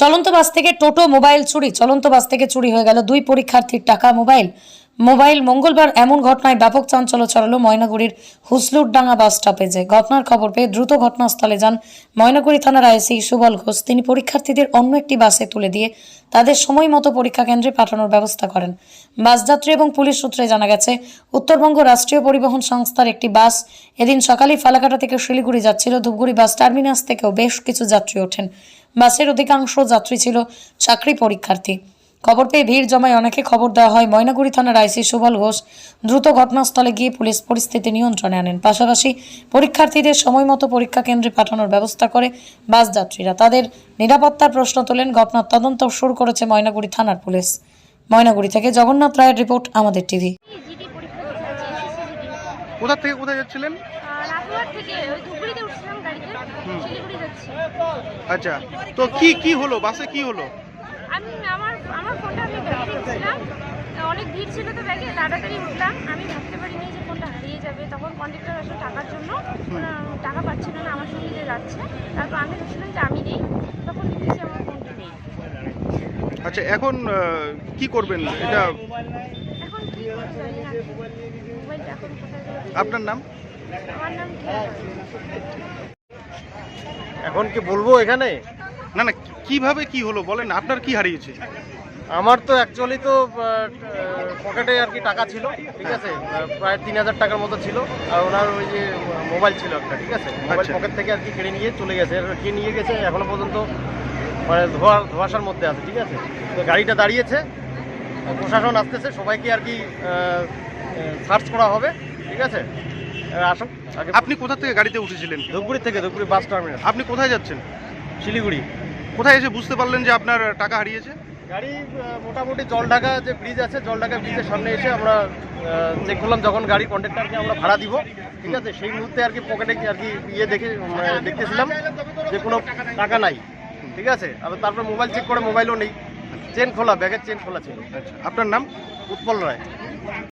চলন্ত বাস থেকে টোটো, মোবাইল চুরি। চলন্ত বাস থেকে চুরি হয়ে গেল দুই পরীক্ষার্থীর টাকা, মোবাইল। মোবাইল মঙ্গলবার এমন ঘটনায় ব্যাপক চাঞ্চল্য ছড়ালো ময়নাগুড়ির হুসলুরডাঙ্গা বাস স্টপেজে। ঘটনার খবর পেয়ে দ্রুত ঘটনাস্থলে যান ময়নাগুড়ি থানার আইসি সুবল ঘোষ। তিনি পরীক্ষার্থীদের অন্য একটি বাসে তুলে দিয়ে তাদের সময় মতো পরীক্ষা কেন্দ্রে পাঠানোর ব্যবস্থা করেন। বাসযাত্রী এবং পুলিশ সূত্রে জানা গেছে, উত্তরবঙ্গ রাষ্ট্রীয় পরিবহন সংস্থার একটি বাস এদিন সকালে ফালাকাটা থেকে শিলিগুড়ি যাচ্ছিল। ধূপগুড়ি বাস টার্মিনাস থেকেও বেশ কিছু যাত্রী ওঠেন। বাসের অধিকাংশ যাত্রী ছিল চাকরি পরীক্ষার্থী। খবর পেয়ে ভিড় জমায় অনেকে খবর দেওয়া হয় ময়নাগুড়ি থানার আইসি সুবল ঘোষ দ্রুত ঘটনাস্থলে গিয়ে পুলিশ পরিস্থিতি নিয়ন্ত্রণে আনেন। পাশাপাশি পরীক্ষার্থীদের সময় মতো পরীক্ষা কেন্দ্রে পাঠানোর ব্যবস্থা করে বাস যাত্রীরা। তাদের নিরাপত্তার প্রশ্ন তোলেন, ঘটনার তদন্ত শুরু করেছে ময়নাগুড়ি থানার পুলিশ। ময়নাগুড়ি থেকে জগন্নাথ রায়ের রিপোর্ট, আমাদের টিভি জিডি পরীক্ষা দিতে যাচ্ছি এসএসসি কোথা থেকে কোথায় যাচ্ছিলেন? আচ্ছা তো কি কি হলো? বাসে কি হলো? আমি আমার আমার ফোনটা আমি ব্যাগে রেখেছিলাম। অনেক ভিড় ছিল তো ব্যাগে তাড়াতাড়ি উঠলাম। আমি ভাবতে পারিনি যে ফোনটা হারিয়ে যাবে। তখন কন্ডাক্টর আসলে টাকার জন্য। টাকা পাচ্ছিল না আমার সঙ্গে যে যাচ্ছে। তারপর আমি ভাবছিলাম যে আমি নেই। তখন আমার ফোনটা নেই। আচ্ছা এখন কি করবেন? এটা আপনার নাম? আমার নাম কি? এখন কি বলব এখানে? না না কীভাবে কি হলো বলেন আপনার কি হারিয়েছে? আমার তো অ্যাকচুয়ালি তো পকেটে আর কি টাকা ছিল ঠিক আছে? প্রায় তিন হাজার টাকার মতো ছিল আর ওনার ওই যে মোবাইল ছিল একটা ঠিক আছে? মোবাইল আচ্ছা। পকেট থেকে আর কি কেড়ে নিয়ে চলে গেছে কে নিয়ে গেছে এখনও পর্যন্ত মানে ধোয়া ধোয়াশার মধ্যে আছে ঠিক আছে? তো গাড়িটা দাঁড়িয়েছে প্রশাসন আসতেছে সবাইকে আর কি সার্চ করা হবে ঠিক আছে? আসুন আপনি কোথা থেকে গাড়িতে উঠেছিলেন? ধূপগুড়ি থেকে ধূপগুড়ি বাস টার্মিনাল। আপনি কোথায় যাচ্ছেন? শিলিগুড়ি। কোথায় এসে বুঝতে পারলেন যে আপনার টাকা হারিয়েছে? গাড়ি মোটামুটি জলঢাকা যে ব্রিজ আছে জলঢাকা ব্রিজের সামনে এসে আমরা চেক করলাম যখন গাড়ি কন্ট্রাক্টরকে আমরা ভাড়া দিব ঠিক আছে? সেই মুহূর্তে আর কি পকেটে আর কি ইয়ে দেখে মানে দেখতেছিলাম যে কোনো টাকা নাই ঠিক আছে? আবার তারপর মোবাইল চেক করে মোবাইলও নেই। চেন খোলা ব্যাগের চেন খোলা ছিল। আচ্ছা। আপনার নাম? উৎপল রায়।